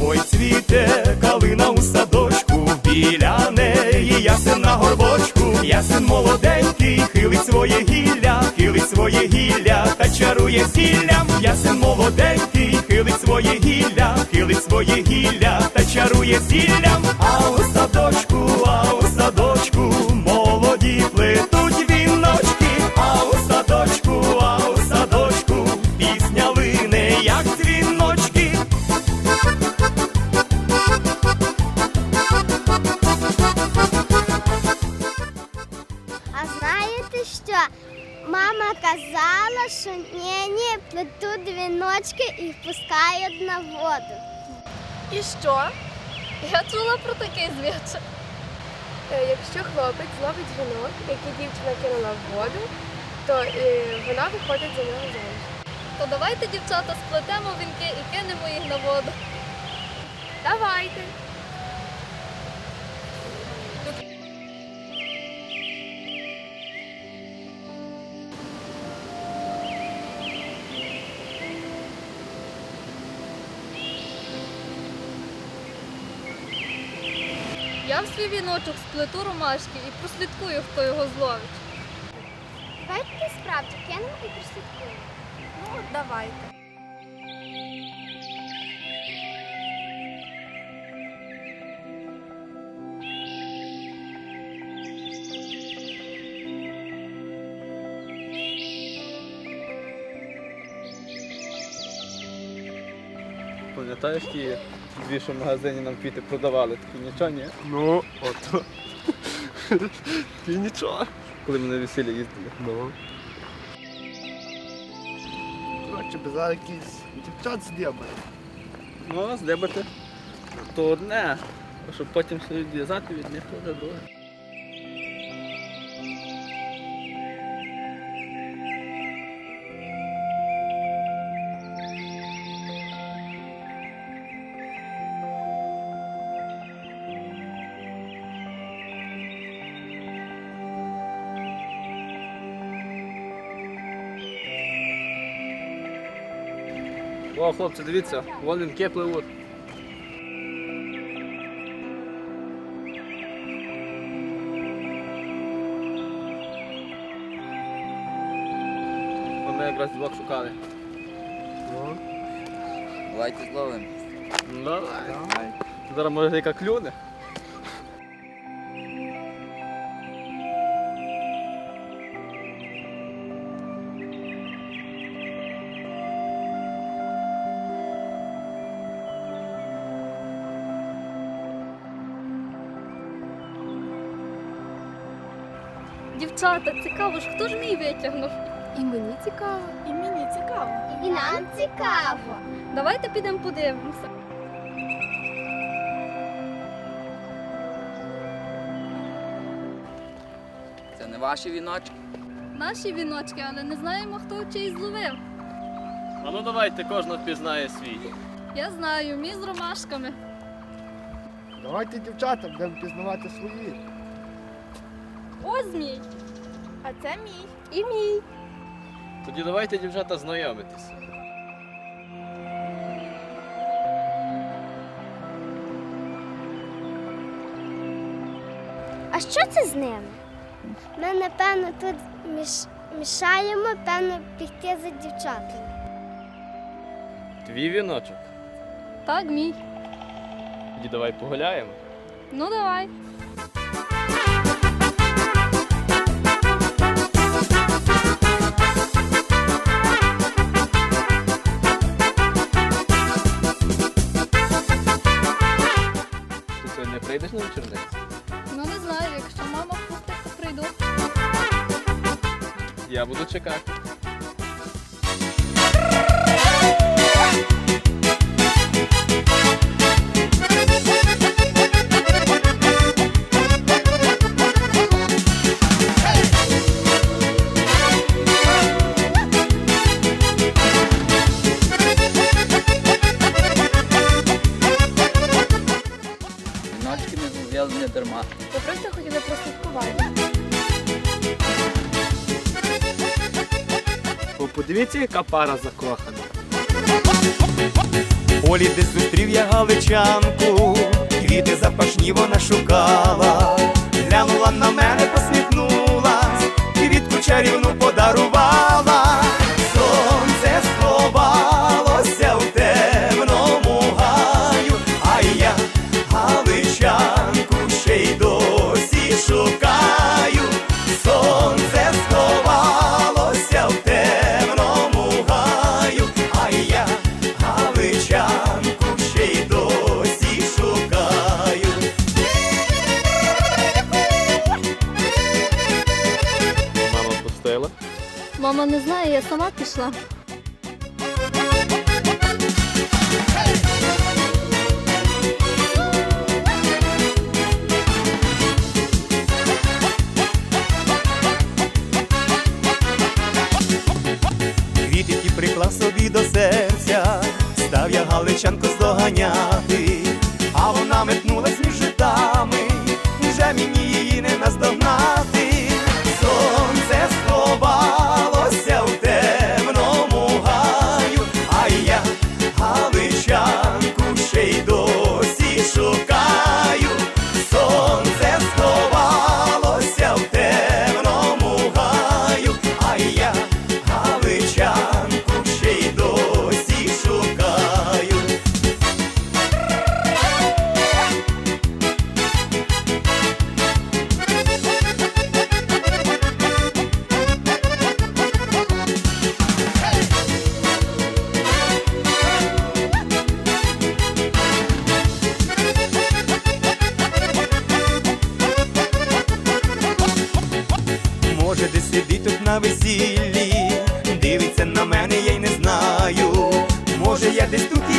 Ой, цвіте калина у садочку, біля неї ясен на горбочку, ясен молоденький, хилить своє гілля, хилить своє гілля, та чарує зіллям, ясен молоденький, хилить своє гілля, хилить своє гілля, та чарує зіллям, а у садочку, двіночки і впускають на воду. І що? Я чула про такий звичай. Е, Якщо хлопець зловить вінок, який дівчина кинула в воду, то е, вона виходить за нього заміж. То давайте, дівчата, сплетемо вінки і кинемо їх на воду. Давайте! Я в свій віночок сплету ромашки і прослідкую, хто його зловить. Давайте справді кинемо і прослідкуємо. Ну, от давайте. Пам'ятаєш ті дві, що в магазині нам квіти продавали, такі нічого, ні? Ну, от. І нічого. Коли ми на весілля їздили. Ну. Коротше, би зараз якісь дівчат здібали. Ну, здебати. То одне, а щоб потім все відв'язати від них, то друге. О, хлопці, дивіться, вон вінки пливуть. Ми якраз двох шукали. Ну, Давайте зловимо. Ну, давай. давай. Зараз може яка клюне. Дівчата, цікаво ж, хто ж мій витягнув? І мені цікаво. І мені цікаво. І нам цікаво. Давайте підемо подивимося. Це не ваші віночки. Наші віночки, але не знаємо, хто чий зловив. А ну давайте, кожен впізнає свій. Я знаю, мій з ромашками. Давайте, дівчата, будемо пізнавати свої. Ось мій. А це мій. І мій. Тоді давайте, дівчата, знайомитись. А що це з ними? Ми, напевно, тут міш... мішаємо, певно, піти за дівчатами. Твій віночок. Так, мій. Тоді давай погуляємо. Ну давай. Ja budu čekat. Подивіться, яка пара закохана. Полі, де зустрів я галичанку, квіти запашні вона шукала, глянула на мене, посміхнула. Мама не знає, я сама пішла. на весіллі, дивиться на мене, я й не знаю. Може, я десь тут.